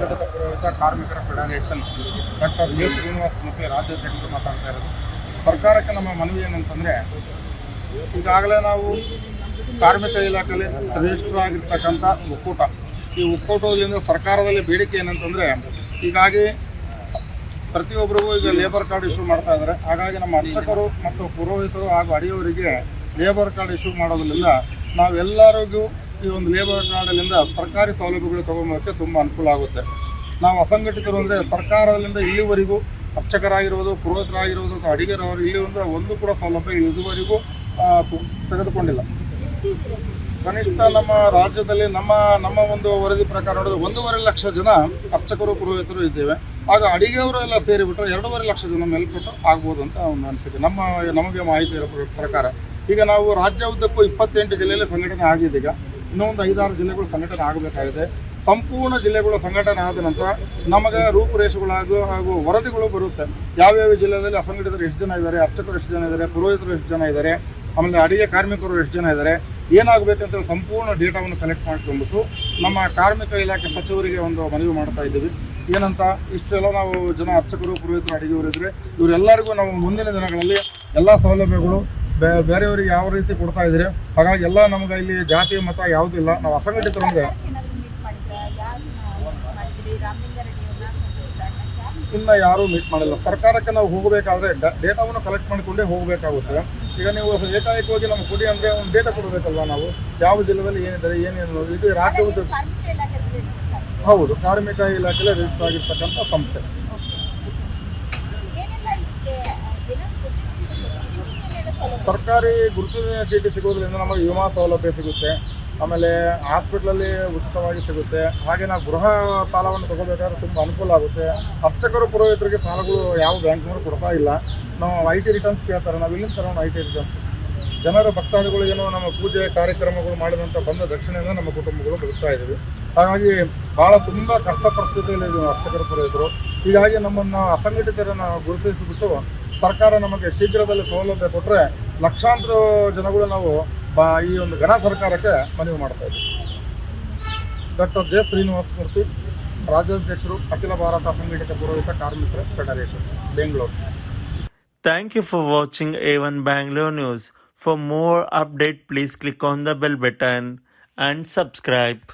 ಪುರೋಹಿತ ಕಾರ್ಮಿಕರ federation doctor G Srinivas Murthy ರಾಜ್ಯಾಧ್ಯಕ್ಷರು ಮಾತಾಡ್ತಾ ಇರೋದು. ಸರ್ಕಾರಕ್ಕೆ ನಮ್ಮ ಮನವಿ ಏನಂತಂದರೆ, ಈಗಾಗಲೇ ನಾವು ಕಾರ್ಮಿಕ ಇಲಾಖೆಯಲ್ಲಿ ರಿಜಿಸ್ಟರ್ ಆಗಿರ್ತಕ್ಕಂಥ ಒಕ್ಕೂಟ. ಈ ಒಕ್ಕೂಟದಿಂದ ಸರ್ಕಾರದಲ್ಲಿ ಬೇಡಿಕೆ ಏನಂತಂದರೆ, ಹೀಗಾಗಿ ಪ್ರತಿಯೊಬ್ಬರಿಗೂ ಈಗ ಲೇಬರ್ ಕಾರ್ಡ್ ಇಶ್ಯೂ ಮಾಡ್ತಾ ಇದ್ದಾರೆ. ಹಾಗಾಗಿ ನಮ್ಮ ಅರ್ಚಕರು ಮತ್ತು ಪುರೋಹಿತರು ಹಾಗೂ ಅಡಿಯವರಿಗೆ ಲೇಬರ್ ಕಾರ್ಡ್ ಇಶ್ಯೂ ಮಾಡೋದ್ರಿಂದ ನಾವೆಲ್ಲರಿಗೂ ಈ ಒಂದು ಲೇಬರ್ ಕಾರ್ಡ್ನಿಂದ ಸರ್ಕಾರಿ ಸೌಲಭ್ಯಗಳು ತಗೊಂಬೋಕ್ಕೆ ತುಂಬ ಅನುಕೂಲ ಆಗುತ್ತೆ. ನಾವು ಅಸಂಘಟಿತರು ಅಂದರೆ ಸರ್ಕಾರದಿಂದ ಇಲ್ಲಿವರೆಗೂ ಅರ್ಚಕರಾಗಿರ್ಬೋದು, ಪುರೋಹಿತರಾಗಿರ್ಬೋದು, ಅಥವಾ ಅಡಿಗೆರವರು ಇಲ್ಲಿ ಒಂದು ಒಂದು ಕೂಡ ಸೌಲಭ್ಯ ಇದುವರೆಗೂ ತೆಗೆದುಕೊಂಡಿಲ್ಲ. ಕನಿಷ್ಠ ನಮ್ಮ ರಾಜ್ಯದಲ್ಲಿ ನಮ್ಮ ನಮ್ಮ ಒಂದು ವರದಿ ಪ್ರಕಾರ ನೋಡಿದ್ರೆ ಒಂದೂವರೆ ಲಕ್ಷ ಜನ ಅರ್ಚಕರು, ಪುರೋಹಿತರು ಇದ್ದೇವೆ. ಆಗ ಅಡಿಗೆಯವರು ಎಲ್ಲ ಸೇರಿಬಿಟ್ರೆ ಎರಡೂವರೆ ಲಕ್ಷ ಜನ ಮೇಲ್ಪಟ್ಟು ಆಗ್ಬೋದು ಅಂತ ಒಂದು ಅನಿಸಿಕೆ. ನಮ್ಮ, ನಮಗೆ ಮಾಹಿತಿ ಇರೋ ಪ್ರಕಾರ. ಈಗ ನಾವು ರಾಜ್ಯ ಉದ್ದಕ್ಕೂ ಇಪ್ಪತ್ತೆಂಟು ಜಿಲ್ಲೆಯಲ್ಲಿ ಸಂಘಟನೆ ಆಗಿದೆ ಈಗ. ಇನ್ನೊಂದು ಐದಾರು ಜಿಲ್ಲೆಗಳು ಸಂಘಟನೆ ಆಗಬೇಕಾಗಿದೆ. ಸಂಪೂರ್ಣ ಜಿಲ್ಲೆಗಳು ಸಂಘಟನೆ ಆದ ನಂತರ ನಮಗೆ ರೂಪುರೇಷೆಗಳಾಗು ಹಾಗೂ ವರದಿಗಳು ಬರುತ್ತೆ. ಯಾವ್ಯಾವ ಜಿಲ್ಲೆಯಲ್ಲಿ ಅಸಂಘಟಿತರು ಎಷ್ಟು ಜನ ಇದ್ದಾರೆ, ಅರ್ಚಕರು ಎಷ್ಟು ಜನ ಇದ್ದಾರೆ, ಪುರೋಹಿತರು ಎಷ್ಟು ಜನ ಇದ್ದಾರೆ, ಆಮೇಲೆ ಅಡಿಗೆ ಕಾರ್ಮಿಕರು ಎಷ್ಟು ಜನ ಇದ್ದಾರೆ ಏನಾಗಬೇಕಂತೇಳಿ ಸಂಪೂರ್ಣ ಡೇಟಾವನ್ನು ಕಲೆಕ್ಟ್ ಮಾಡ್ಕೊಂಡ್ಬಿಟ್ಟು ನಮ್ಮ ಕಾರ್ಮಿಕ ಇಲಾಖೆ ಸಚಿವರಿಗೆ ಒಂದು ಮನವಿ ಮಾಡ್ತಾ ಇದ್ದೀವಿ. ಏನಂತ, ಇಷ್ಟೆಲ್ಲ ನಾವು ಜನ ಅರ್ಚಕರು, ಪುರೋಹಿತರು ಅಡಿಗೆವರು ಇದ್ದರೆ ಇವರೆಲ್ಲರಿಗೂ ನಾವು ಮುಂದಿನ ದಿನಗಳಲ್ಲಿ ಎಲ್ಲ ಸೌಲಭ್ಯಗಳು ಬೇ ಬೇರೆಯವರಿಗೆ ಯಾವ ರೀತಿ ಕೊಡ್ತಾ ಇದ್ದೀರಿ? ಹಾಗಾಗಿ ಎಲ್ಲ ನಮ್ಗೆ ಇಲ್ಲಿ ಜಾತಿ ಮತ ಯಾವುದೂ ಇಲ್ಲ. ನಾವು ಅಸಂಘಟಿತರು ಅಂದರೆ ಇನ್ನು ಯಾರೂ ಮೀಟ್ ಮಾಡಿಲ್ಲ. ಸರ್ಕಾರಕ್ಕೆ ನಾವು ಹೋಗಬೇಕಾದ್ರೆ ಡೇಟಾವನ್ನು ಕಲೆಕ್ಟ್ ಮಾಡಿಕೊಂಡೇ ಹೋಗಬೇಕಾಗುತ್ತೆ. ಈಗ ನೀವು ಏಕಾಏಕವಾಗಿ ನಮ್ಗೆ ಕೊಡಿ ಅಂದರೆ ಒಂದು ಡೇಟಾ ಕೊಡಬೇಕಲ್ವಾ ನಾವು? ಯಾವ ಜಿಲ್ಲೆಯಲ್ಲಿ ಏನಿದ್ದಾರೆ ಏನೇನು ಇದು ರಾಜ್ಯದ ಹೌದು ಕಾರ್ಮಿಕ ಇಲಾಖೆಯಲ್ಲಿ ರಿಜಿಸ್ಟರ್ ಆಗಿರ್ತಕ್ಕಂಥ ಸಂಸ್ಥೆ. ಸರ್ಕಾರಿ ಗುರುತಿನ ಚೀಟಿ ಸಿಗೋದ್ರಿಂದ ನಮಗೆ ವಿಮಾ ಸೌಲಭ್ಯ ಸಿಗುತ್ತೆ. ಆಮೇಲೆ ಹಾಸ್ಪಿಟ್ಲಲ್ಲಿ ಉಚಿತವಾಗಿ ಸಿಗುತ್ತೆ. ಹಾಗೆ ನಾವು ಗೃಹ ಸಾಲವನ್ನು ತಗೋಬೇಕಾದ್ರೆ ತುಂಬ ಅನುಕೂಲ ಆಗುತ್ತೆ. ಅರ್ಚಕರು, ಪುರೋಹಿತರಿಗೆ ಸಾಲಗಳು ಯಾವ ಬ್ಯಾಂಕ್ನವರು ಕೊಡ್ತಾ ಇಲ್ಲ. ನಾವು ಐ ಟಿ ರಿಟರ್ನ್ಸ್ ಕೇಳ್ತಾರೆ. ನಾವು ಇಲ್ಲಿಂದ ತರೋಣ ಐ ಟಿ ರಿಟರ್ನ್ಸ್. ಜನರ ಭಕ್ತಾದಿಗಳು ಏನೋ ನಮ್ಮ ಪೂಜೆ ಕಾರ್ಯಕ್ರಮಗಳು ಮಾಡಿದಂಥ ಬಂದ ದಕ್ಷಿಣೆಯಿಂದ ನಮ್ಮ ಕುಟುಂಬಗಳು ಬದುಕ್ತಾ ಇದ್ದೀವಿ. ಹಾಗಾಗಿ ಭಾಳ ತುಂಬ ಕಷ್ಟ ಪರಿಸ್ಥಿತಿಯಲ್ಲಿ ಅರ್ಚಕರು, ಪುರೋಹಿತರು. ಹೀಗಾಗಿ ನಮ್ಮನ್ನು ಅಸಂಘಟಿತರನ್ನು ಗುರುತಿಸಿಬಿಟ್ಟು ಸರ್ಕಾರ ನಮಗೆ ಶೀಘ್ರದಲ್ಲಿ ಸೌಲಭ್ಯ ಕೊಟ್ಟರೆ ಲಕ್ಷಾಂತರ ಜನಗಳು ನಾವು ಬಾ ಈ ಒಂದು ಘನ ಸರ್ಕಾರಕ್ಕೆ ಮನವಿ ಮಾಡ್ತಾ ಇದ್ದೀವಿ. ಡಾಕ್ಟರ್ ಜೆ ಶ್ರೀನಿವಾಸ ಮೂರ್ತಿ, ರಾಜ್ಯಾಧ್ಯಕ್ಷರು ಅಖಿಲ ಭಾರತ ಸಂಘಟಿತ ಪುರೋಹಿತ ಕಾರ್ಮಿಕರ federation, Bengaluru. Thank you for watching A one Bangalore news for more update please click on the bell button and subscribe.